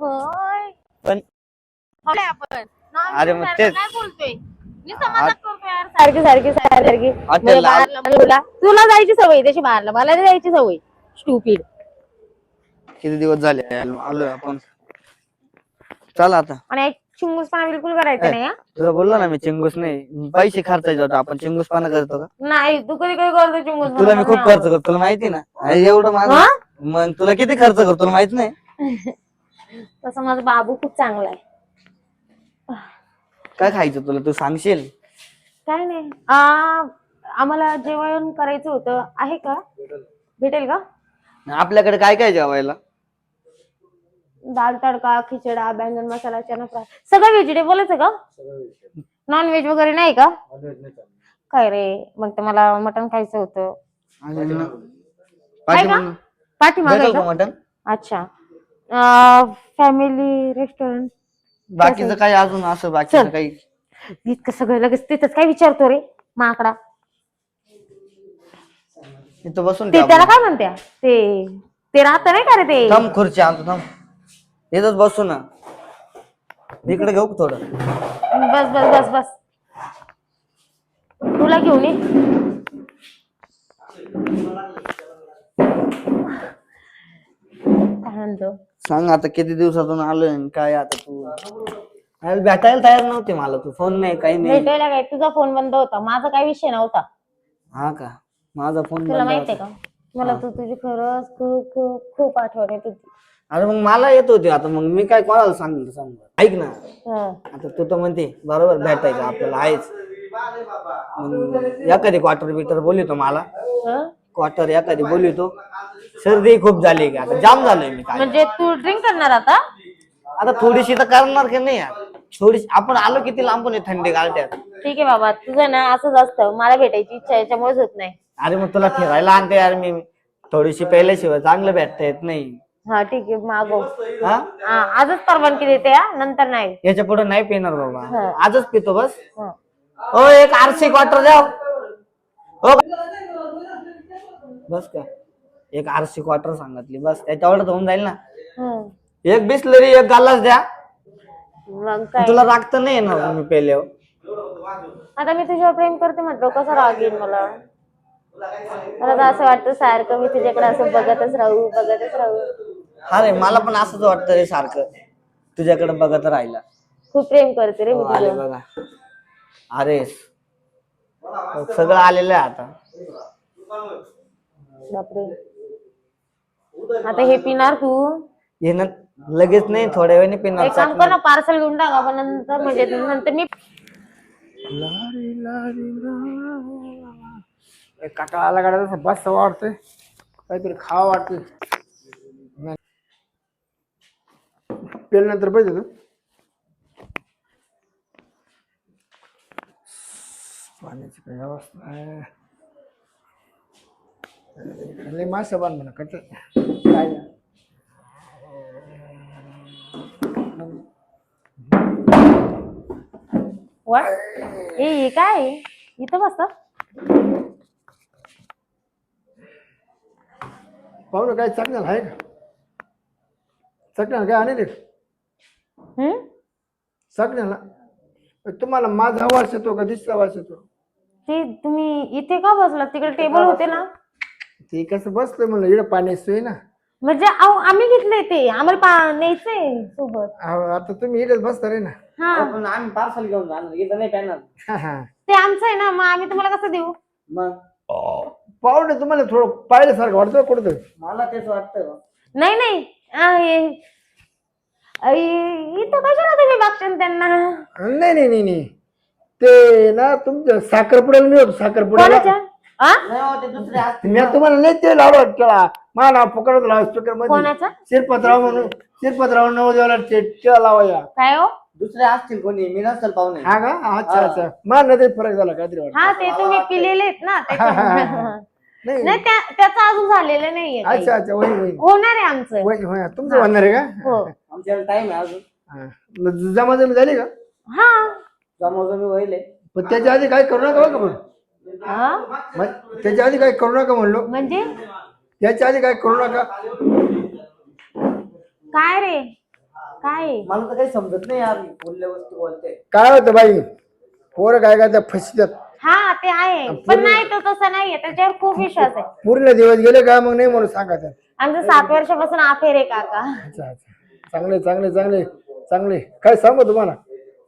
होय. पण होय आपण. अरे मग तेच. काय बोलतोय. मी समाजात करतोय यार सारखी सारखी सारखी तुला तुला जायची सवय त्याची बाहेरला मला नाही जायची सवय. स्टुपिड किती दिवस झाले? आलो आलोय आपण. चल आता. आणि एक चिंगूसपणा बिलकुल करायचं नाही हा? तुला बोललो ना मी चिंगूस नाही. पैसे खर्चायचे होते. आपण चिंगूसपणा करतो का? नाही तू कधी कधी करतो चिंगूस तुला मी खूप खर्च करतो. तुला माहिती ना? अरे एवढं माझं? मग तुला किती खर्च करतो? तुला माहीत नाही? तसं माझा बाबू खूप चांगला आहे. काय खायचं तुला? तू सांगशील? काय नाही. आ, आम्हाला जेवण करायचं होतं. आहे का? भेटेल का? आपल्याकडे काय काय जेवायला? दाल तडका खिचडा बैंगन मसाला चना फ्राय. सगळं व्हेजिटेबलच आहे का? नॉन व्हेज वगैरे नाही का? काय रे? मग तर मला मटण खायचं होतं. अजून ना- आहे का? पाठीमागं- पाठीमागे भेटेल का का? मटण? अच्छा. फॅमिली रेस्टॉरंट बाकीचं काय अजून असं बाकीचं चल. काही? इतकं सगळं लगेच तिथंच काय विचारतो रे? माकडा. इथं बसून ते त्याला. काय म्हणत्या? ते ते राहत नाही का रे ते? थांब खुर्ची आणतो थांब. इथंच बसू ना. इकडे घेऊ का थोडं? बस बस बस बस. तुला घेऊन ये. काय म्हणतो? सांग आता किती दिवसातून आलोय आणि काय आता तू? अरे भेटायला तयार नव्हते मला तू. फोन नाही काही नाही. भेटायला काय? तुझा फोन बंद होता. माझा काही विषय नव्हता. हा का? माझा फोन तुला माहितीये होता. का? मला तू तुझी खरंच खूप खूप खूप आठवण येत होती. अरे मग मला येत होती आता. मग मी काय कोणाला सांगितलं सांग? बरं. ऐक ना. हं. आता तू तर म्हणते बरोबर भेटायचं आपल्याला आहेच. मग एखादी क्वार्टर बिटर बोलितो मला. हं? क्वार्टर एखादी बोलितो सर्दी खूप झाली का? आता जाम झालोय मी काय. म्हणजे तू ड्रिंक करणार आता? आता थोडीशी तर करणार की नाही यार. थोडीशी आपण आलो किती लांबून आहे थंडी गालट्यात? ठीक आहे बाबा तुझं ना असंच असतं. मला भेटायची इच्छा याच्यामुळेच होत नाही. अरे मग तुला फिरायला आणते यार मी. थोडीशी पहिल्याशिवाय चांगलं भेटता येत नाही. हा ठीक आहे हा? हा आजच परवानगी देते हा नंतर नाही. याच्यापुढे नाही पिणार बाबा. हा. आजच पितो बस. हं. ओ एक आरसी क्वार्टर द्या हो बस का? एक आरसी क्वार्टर सांगितली. बस त्याच्यावर होऊन जाईल ना? हं. एक बिसलरी एक गालाच द्या. मग काय? तुला रागत नाही येणार मी पेल्यावर. आता मी तुझ्यावर प्रेम करते म्हटलं कसं राग येईल मला? मला तर असं वाटतं सारखं मी तुझ्याकडे असं बघतच राहू बघतच राहू. हा रे मला पण असंच वाटतं रे सारखं तुझ्याकडे बघत राहिला खूप प्रेम करते रे मी हो, आले बघा. अरे सगळं आलेलं आहे आता. बापरे. आता हे पिणार तू? हे न लगेच नाही थोड्या वेळाने पिणार. एक काम कर ना पार्सल घेऊन टाका पण नंतर म्हणजे नंतर मी काटा आला गाड्या तसं बस वाटतंय काहीतरी खावा वाटतंय. पेल्यानंतर पाहिजे तू पाण्याची काही अवस्था आहे. वा. ए हे काय आहे? इथं बसत पाहू ना काय चकण्याला आहे का? चकण्याला काय आणले? हम्म चकण्याला तुम्हाला माझा आवाज येतो का दिसला आवाज येतो? ते तुम्ही इथे का बसला? तिकडे टेबल होते ना. ते कसं बसलोय म्हणलं इकडं पाण्याची सोय ना. म्हणजे अहो, आम्ही घेतलंय ते. आम्हाला पा न्यायचंय सोबत. अहो, आता तुम्ही इकडेच बसता रे ना. हा. पण आम्ही पार्सल घेऊन जाणार. इथं नाही हा, हा. ते आमचं आहे ना मग आम्ही तुम्हाला कसं देऊ? मग? पाहुणे तुम्हाला थोडं पाहिल्यासारखं वाटतं कुठं मला तेच वाटतं. नाही नाही. आ, हे- अ, इ- इथं कशाला तुम्ही बघशाल त्यांना? नाही नाही नाही नाही. ते ना तुमच्या साखरपुड्याला मी होतो साखरपुड्याला. कोणाच्या? आ? नाही हो, ते दुसरे असतील. मी तुम्हाला नाही ते लावलं केला मला नाव पकडत लावा स्पीकरमध्ये कोणाचा? शिरपतराव म्हणून शिरपतराव नवदेवाला ते टिळा लावाया काय हो? दुसरे असतील कोणी मी नसेल पाहुणे. हा का? अच्छा अच्छा. मला नाही फरक झाला काहीतरी वाटतं. हा ते तुम्ही पिलेले आहेत ना त्याच्यामुळे. नाही नाही. त्या- त्याचं अजून झालेलं नाहीये काही. अच्छा अच्छा होणार आहे आमचं. तुमचं म्हणणार आहे का? हो. आमच्याला टाइम आहे अजून. हा. मग जमा जमी झाली का? हा. जमोजमी होईल. पण त्याच्या आधी काय करू नका बघा पण हा? मग त्याच्या आधी काय करू नका म्हणलो. म्हणजे? त्याच्या आधी काय करू नका. काय रे? काय? मला तर काही समजत नाही यार बोलल्या वस्तू बोलते. काय होतं बाई? पोरं काय काय फसतात. हा ते आहे. पण नाही तो तसा नाहीये. त्याच्यावर खूप विश्वास आहे. पूर्ण दिवस गेले का मग नाही म्हणून सांगायचं आमचं सात वर्षापासून अफेर आहे काका. अच्छा अच्छा. चांगले चांगले चांगले चांगले. काय सांगू तुम्हाला?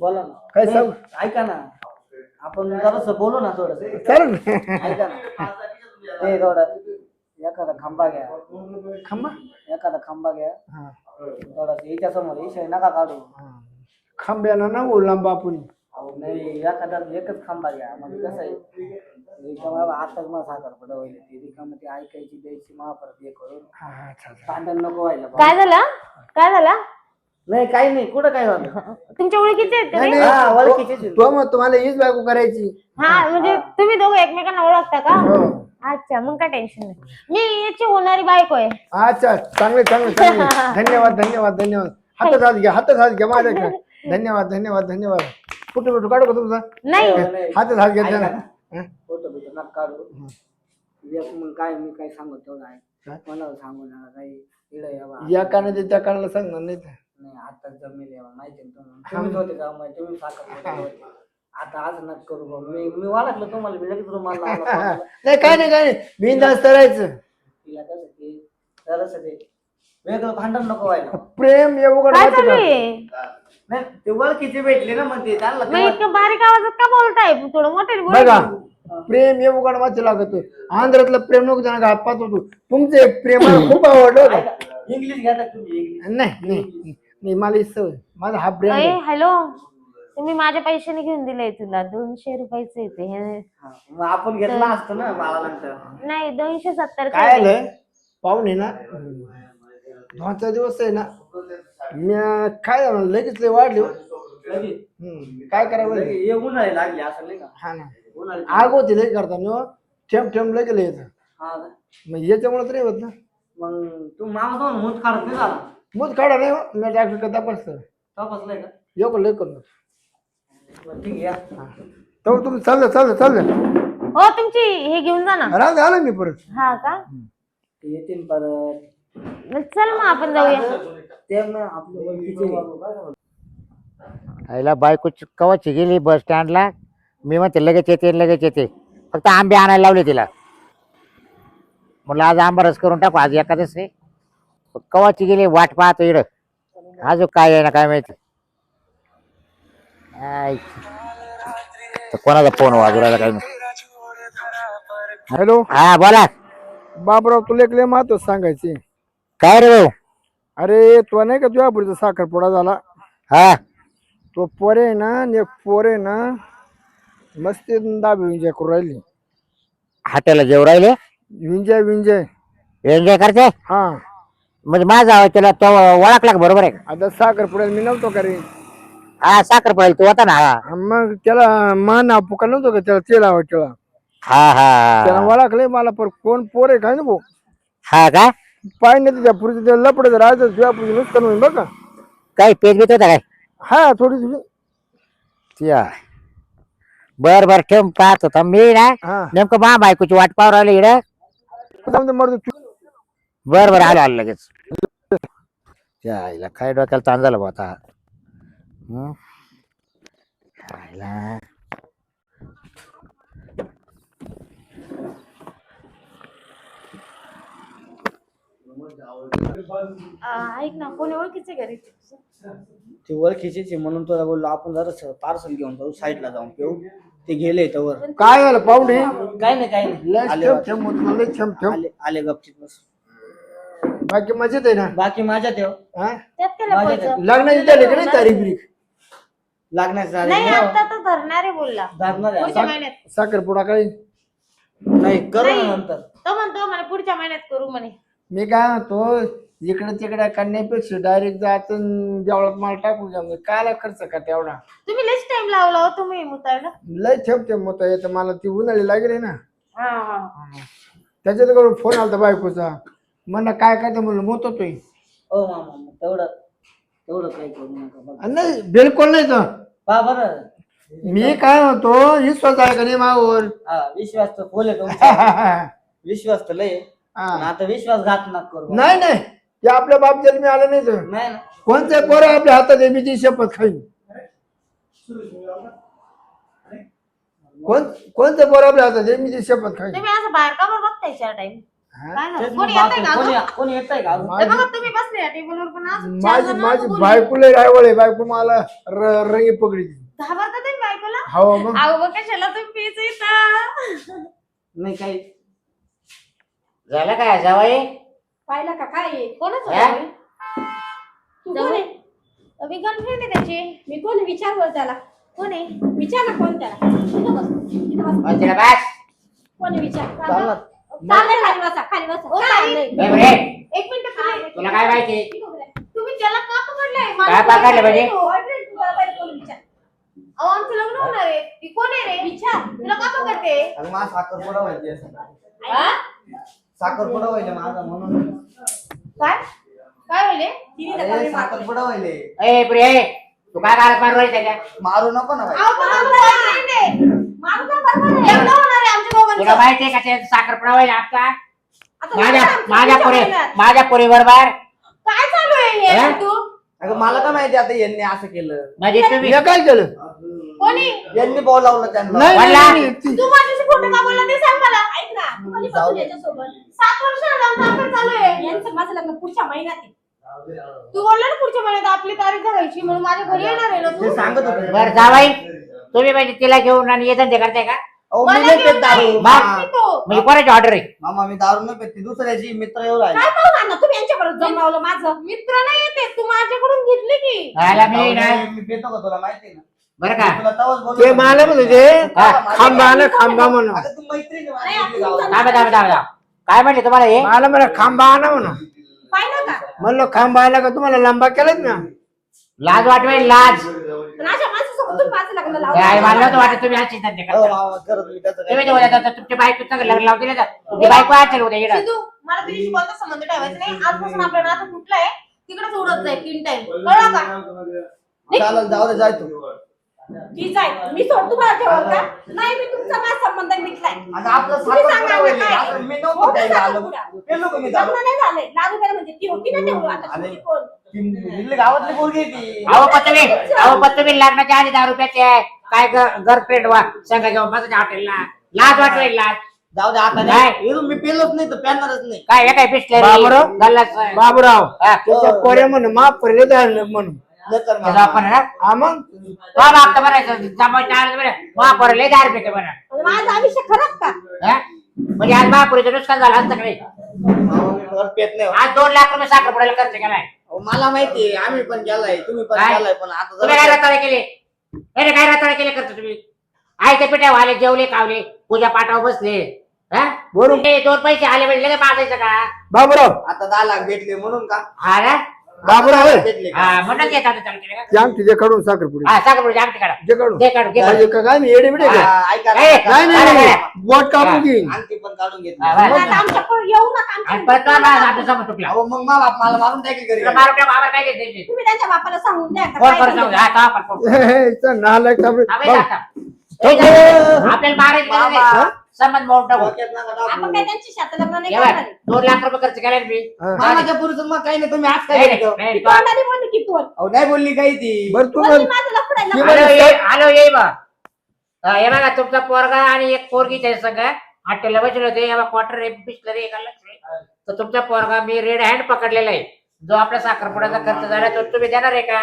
बोला ना. काय सांगू? ऐका ना. आपण जरास बोलू ना थोडस. चालेल ना. ऐका ना. ते थोडं एखादा खांबा घ्या. खंबा? एखादा खांबा घ्या. हा. थोडा याच्या समोर विषय नका काढू. हा. खांब्यानं ना बोलला बापून अहो नाही एखादा एकच खांबा घ्या. म्हणजे कसं आहे? रिकामा आताच मला साखर पडा होईल ती रिकामा ती ऐकायची द्यायची मला परत हे करून. हा, हा. भांडण नको व्हायला. काय झालं? काय झालं? नाही काही नाही. कुठं काय झालं? तुमच्या ओळखीचे आहेत नाही, ते? नाही, हा, ओळखीचेच आहे. तो मग तुम्हाला हीच बायको करायची. हा म्हणजे तुम्ही दोघं एकमेकांना ओळखता का? हो. अच्छा मग काय टेन्शन नाही. मी याची होणारी बायको आहे. अच्छा चांगले चांगले चांगले. धन्यवाद धन्यवाद धन्यवाद. हातात हात घ्या हातात हात घ्या माझ्याकडे धन्यवाद धन्यवाद धन्यवाद. कुठे कुठे काढू का तुमचा? नाही. नाही. हातात हात घेतला ऐका ना. ना. हा? फोटो बिटो नका काढू. एक मग काय मी काय सांगत तेवढं आहे. काय? कोणाला सांगू नका काही इकडे यावा. या कानाचे त्या कानाला सांगणार नाही. नाही आता जमेल यावा माहिती ना तुम्हाला? तुम्हीच होते का? माहिती तुम्ही साखर होते आता आज नका करू बा. मी मी वाटलं तुम्हाला मी लगेच रुमाल लावला. नाही काय नाही काय नाही. बिनधास्त करायचं तिला कसं ते जरासं ते वेगळं भांडण नको व्हायला. प्रेम एवढं काय वाटतं चालू का? आहे नाही ते ओळखीचे भेटले ना मग ते त्यांना मग ते इतकं बारीक आवाजात का बोलताय? थोडं मोठे बघा प्रेम हे उघड वाच लागत. आंध्रातलं प्रेम नको त्यांना घात पाहत होतो तुमचं प्रेम मला खूप आवडलं होतं. इंग्लिश घेता तुम्ही इंग्लिश. नाही नाही. नाही मला ही सवय माझा हा आहे. हॅलो तुम्ही माझ्या पैशाने घेऊन दिले तुला. दोनशे रुपयाचे येते हे. हा, मग आपण घेतला असतं ना नंतर नाही दोनशे सत्तर काय आलंय? पाहुणे ना. दोन चार दिवस आहे ना. मी काय झालं? लगेच लय वाढले. हो. लगेच? हम्म, काय करावं? लगेच. हे उन्हाळी लागली असं नाही का? हा ना. उन्हाळी आग होती लय करता न ठेम ठेम लगे लय येतं हा का? मग याच्यामुळे तर नाही होत ना. मग तू मामा दोन मूत काढत नाही झाला? मूत काढा नाही हो. मी डॉक्टर तपासतं तपासलंय का? येऊ लय करून बरं, ठीक आहे या. तर तुम्ही चाललं चाललं चाललं. हो तुमची हे घेऊन जा ना. राहून आलं मी परत. हा का? ते येतील परत. चल मग आपण जाऊया. आपले ओळखीचे आईला बायको कवाची गेली बस स्टँडला? मी म्हणते लगेच येते लगेच येते. फक्त आंबे आणायला लावले तिला. म्हणलं आज आंबा रस करून टाकू आज एखादच रे कवाची गेली वाट पाहतो इड अजून काय आहे ना काय माहिती. आय. तर कोणाचा फोन वाजू राहिला काय हॅलो? हा बोला. बाबराव तुला एक लय महत्त्व सांगायचे. काय रे भाऊ? अरे तो नाही का तुझ्या पुढचा साखरपुडा झाला? हा. तो पोरे आहे ना आणि एक पोरे ना मस्त दाबी विंजय करू राहिली. हॉटेलला जेव राहिले? विंजय विंजय. एन्जॉय करते? हा. म्हणजे माझा आवाज त्याला तो ओळखला का बरोबर आहे का? आता साखरपुड्याला मी नव्हतो का रे? हा साखर पडेल तू होता ना हा. मग त्याला मान नाव पुकार नव्हतो का त्याला? तेल आवड हा त्याला हा. ओळखले मला पर कोण पोरे काय ना भाऊ? हा का? पाय नाही त्या पुढचं ते लपड राहायचं पुढचं नुकसान होईल बघ का? काही पेज बीत होता काय? हा थोडी थोडी या बर बर ठेव पाहत. होता मी ना हा. नेमकं मा बायकोची वाट पाहू राहिलो इकडं. जाऊन दे मरू दे. तू बर बर आलो आलो लगेच. या आईला काय डोक्याला ताण झालं बा आता. हं? आईला. ऐक ना कोणी ओळखीचे घरी? ते ओळखीचेच आहे म्हणून तुला बोललो आपण जरा पार्सल घेऊन जाऊ साईडला जाऊन पिऊ. ते गेले तवर. काय झालं पाहुणे? काय नाही काय नाही. लय आले लय आले गपचित बस. बाकी मजेत आहे ना? बाकी माझ्या तेव हा. त्यात काय माझ्या लपवायचं? लग्नाची झाली का नाही तारीख बिरीख? लागण्याचं नाही झाले आता तो धरणार आहे बोलला पुढच्या. महिन्यात. साखरपुडा काही नाही करू ना नाही. नंतर. तो म्हणतो म्हणे पुढच्या महिन्यात करू म्हणे. मी काय म्हणतो इकडे तिकडे करण्यापेक्षा डायरेक्ट जायचं देवळात मला टाकून द्या म्हणजे कायला खर्च का तेवढा? तुम्ही लेच टाइम लावला हो तुम्ही मुतायला. लय ठेप होता येतं मला ती उन्हाळी लागली ना. हा हा. त्याच्यात करून फोन आलता बायकोचा. म्हणलं काय काय म्हणलं मोत होतोय हो मामा मग तेवढं तेवढं काही करू नका बघा. नाही बिलकुल नाही तर. पहा बरं? मी काय म्हणतो विश्वास आहे का नाही मावर? हा विश्वास तर फुल आहे तुमचा. विश्वास तर लय आहे. पण हा. आता विश्वासघात नका करू. नाही नाही. ते आपल्या बाप जन्मी आलं नाही तर. नाही ना. कोणते पोरं आपल्या हातात एबीची शपथ खाईन. कोण कोणते पोरं आपल्या हातात एबीची शपथ खाईन. तुम्ही असं बाहेर का बरं बघताय चार टाइम काय झालं? तेच कोणी मग येतंय का कोणी अजून? कोणी येतंय का अजून? हे बघा तुम्ही बसले टेबलवर पण असं चार माझी. बायकोला रायवळ आहे बायको मला र- रंगी पकडी घाबरता तुम्ही बायकोला? हो मग. अहो बघ कशाला तुम्ही पीच नाही काही. झालं काय जावई? पाहिलं का? काय आहे? कोणच हा? तू कोण आहे? मी गर्लफ्रेंड आहे त्याची? मी कोण आहे? विचार बरं त्याला. कोण आहे? विचार ना कोण त्याला. इथं बस. इथं बस. बस तिला बस? कोण आहे विचार. चाललंय खाली बसा खाली बसा. ओ, ताई. बरे, एक मिनिट काय तुला काय माहिती तुम्ही त्याला का पकडलंय? मला काय पकडलं म्हणजे Boyfriend तुम्हाला पहिले कोण विचार. अहो आमचं लग्न होणार आहे. ती कोण आहे रे? विचार. तुला का पकडते? आणि मला साखरपुडा व्हायची आहे. हा? साखरपुडा व्हायला माझा म्हणून. काय? काय होईल अरे. साखरपुडा व्हायले. ए तू काय घालत मारू राहिली त्याच्या? मारू नको ना बाई. अहो पण आमचा boyfriend आहे मारू का बरोबर आहे? लग्न होणार आहे आमच्या तुला दोघांचं माहितीये का ते साखरपुडा होईल आपला आता माझ्या माझ्या पुढच्या पोरी महिन्यात. माझ्या पोरी बरोबर काय चालू आहे हे? हा? तू? अगं मला काय माहिती आता यांनी असं केलं? म्हणजे तुम्ही मी काय केलं? कोणी? यांनी बोलावलं त्यांना. नाही, वल्ला. नाही, नाही, ती- तू माझ्याशी खोटं का बोलला? ते सांग मला. ऐक ना तू कधी जाऊ बसून दे. याच्यासोबत सात वर्ष झालं आमचं affair चालू आहे. यांचं माझं लग्न पुढच्या महिन्यात आहे. तू बोलला ना पुढच्या महिन्यात आपली तारीख धरायची म्हणून माझ्या घरी येणार आहे ना ते तू? सांगत होते. बरं जावाई. तुम्ही म्हणजे तिला घेऊन आणि येतात ते करताय का? अहो, मी मला नाही घेऊन पेत दारू. नाही. बा- मा- तो. म्हणजे कोणाची ऑर्डर आहे? मामा मी दारू नाही पेत. ती दुसऱ्याची मित्र येऊ राहिले. काय पाहू ना तुम्ही यांच्याबरोबर जमवलं माझं मित्र नाही येते तू. माझ्याकडून घेतली की. राहायला मी ना. मी पेतो का तुला? माहिती आहे ना? बरं का? तुला तवाच बोललो ते. मला हा. खांबा आला खांबा म्हणून. अगं तू मैत्रीण आहे नाही, माझी, आपण गावात. तुमचं- थांबा थांबा थांबा थांबा. काय म्हणले तुम्हाला हे? मला म्हणा खांबा आणा म्हणून. पाहिलं का? म्हणलं खांबा आला का? तुम्हाला लंबा केलाच ना. लाज वाटवेल लाज. पण अशा माणसासोबत तुम्ही माझं लग्न काय लावलं मला नव्हतं वाटत तुम्ही अशी धंदे हो, करता मामा, करत मी त्याचं तुम्ही काय- ते बोलत होता, तुमच्या बायको लग्न लावून दिलं तुमची बायको असेल उद्या येणार सिद्धू मला तुझ्याशी कोणता संबंध ठेवायचा नाही? आजपासून आपलं नातं फुटलंय तिकडेच उडत जाईल तीन टाइम कळलं का? चालेल जाऊ दे जाय तू. ठीक आहे मी सोड तुम्हाला ठेवल का नाही मी तुमचा माझा संबंध मिटलाय आता आपलं तुम्ही सांगा साखरपुडा ना व्हायला. काय? आता मी नव्हतो मोठा प्यायला आलो. साखरपुडा. पेलो का मी दारू? लग्न नाही झालंय म्हणजे ती होती ना तेवढं आता अरे. शेवटी कोण ती दिल्ली गावातली पोरगी आहे ती अहो लग्नाच्या आधी दहा रुपयाचे काय गर्लफ्रेंड वा संघ घेऊन माझ्या हॉटेलला लाज वाटवेल लाज जाऊ दे आता नाही. नाही इथून मी पेलोच नाही तर प्यानारच नाही काय हे काय पिसले बाबराव? गल्लाच बाबूराव हा. त्याच्या पोऱ्या म्हण मा पडले तर म्हणून नकर त्याचा आपण ना हा मग? तो बाप तर म्हणायचं जमायच्या आलं बरं महापुर लय दहा रुपये म्हणा. आणि माझं आयुष्य का? हा? म्हणजे आज महापुरीचं नुकसान झालं असतं का नाही? पेत नाही हो. आज दोन लाख रुपये साखर पडायला खर्च केलाय अहो, मला माहिती आहे आम्ही पण केलाय तुम्ही पण काय? पण आता तुम्ही काय जरा- रताळे केले? अरे काय रताळे केले करतो तुम्ही? आयते पिठ्या वाले जेवले कावले पूजा पाठावर बसले. हा? बरोबर हे दोन पैसे आले म्हणजे लगेच मागायचं का? बाबूराव आता दहा लाख भेटले म्हणून का? हा ना? बाबूराव होय. भेटले का? हा म्हणून येतात चालू केले का? ते आम तुझ्या कडून साखर पुढे हा साखर पुढे आमटी काढा. जे कडून ते काढू घे म्हणजे का काय नाही येडे बिडे का हा, ऐका ना, ए, ऐका. नाही ना. नाही. काय नाही नाही. बोट कापून घेईन आणखी पण काढून हा, घेतली बरं. आता आमच्याकडे येऊ नका आणि आमच्या परत तो माझा आपला समोर तुटला. अहो मग मा बाप मला मारून टाकेल घरी. तुला मारून टाकू, आम्हाला काय द्यायचे? तुम्ही त्यांच्या बापाला सांगून द्या का फोन काय करून सांगू झालं. हा का आपण फोन हे, हे, इथं नालायक भाऊ, आता. आपल्याला मारायचं गरज मामा. संबंध मोडून टाकू. डोक्यात नका टाकू. आपण काय त्यांची शेत लग्न नाही बघ, करणार? आहे. दोन लाख रुपये खर्च केला मी. हा. मामाच्या मग काही नाही तुम्ही आज काय नाही, केलं? नाही, ती नाही, तोंडाने बोलली की अहो नाही बोलली काही ती. बरं बोलली माझं. आलो ये आलो ये बा. हा, हे बघा तुमचा पोरगा आणि एक पोरगी त्या संग बसले होते. हे बघा क्वार्टर पिसलं रे एका लक्ष तर तुमचा पोरगा मी रेड हँड पकडलेला आहे. जो आपला साखरपुड्याचा खर्च झाला तो तुम्ही देणार आहे का?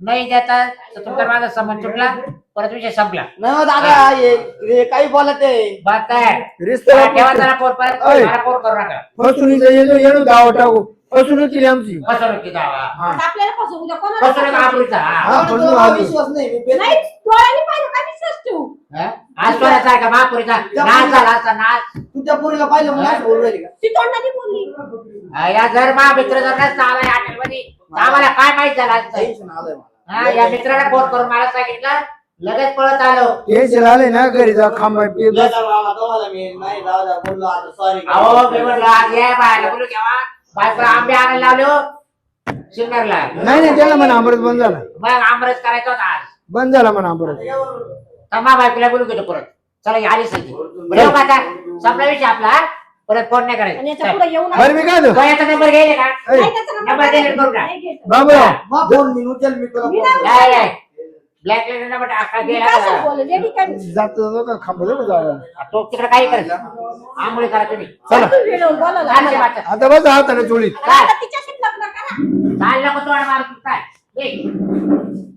नाही देता तर तुमचा माझा संबंध सुटला परत विषय संपला. नाही हो दादा हे. हे काही बोलत आहे बघ काय? रिश्ता ठेवा जरा पोर परत अय. मला पोर करू नका. फसवणीचं येणं येणं गाव टाकू फसवणूक केली आमची. फसवणुकी जावा आता आपल्याला फसवू उद्या कोणाला फसवणूक फसवू? आबरूचा हा. आम्हाला पण तुला तू आली. विश्वास नाही? मी पेत नाही डोळ्यांनी पाहिलं काय विश्वास ठेवू? हा? आज सोन्याचा आहे का महापुरीचा नाच झाला असता नाच तुझ्या पोरीला पाहिलं म्हणून असं बोलू राहिली का? ती तोंडाने बोलली हा, या जर मा मित्र जर नसता आला तर आम्हाला काय माहीत झालं असतं टेन्शन आलंय मला. हा या मित्राला फोन करून मला सांगितलं लगेच पळत आलो. टेन्शन आले ना घरी जा खांबा पे तुम्हाला मी नाही जाऊ द्या बोललो आता सॉरी अहो मी म्हणलो आज ये बायला बोलू केव्हा? बायकोला आंबे आणायला लावलो सिन्नरला नाही नाही त्याला म्हणा अमृत बंद झाला. मग आमरस करायचा होता आज. बंद झाला म्हणा अमृत तर मा बायकोला बोलू घेतो परत. चला आली सगळी बरं का आता संपला विषय आपला परत फोन नाही आणि करायचा याच्या चल. पुढे येऊ नका. बरं मी काय म्हणतो? तो याचा नंबर घ्यायला का ऐ, नाही, त्याचा नंबर नंबर नाही delete करू का? नाही घेत. बाबूराव मग फोन मी उचल तुला ब्लॅक लिस्ट नंबर टाका मी गेला काय का? बोलले? लेडी काय जातो का खांबा जाऊ जाऊ तो तिकडे काही करायचं आंघोळी करा तुम्ही चला तू व्हिडिओ बोलायला चालशे आम्हाला. वाटतं. आता बस हाताने चोळीत आता तिच्याशीच लग्न करा चाल नको तोड मार तू काय ए.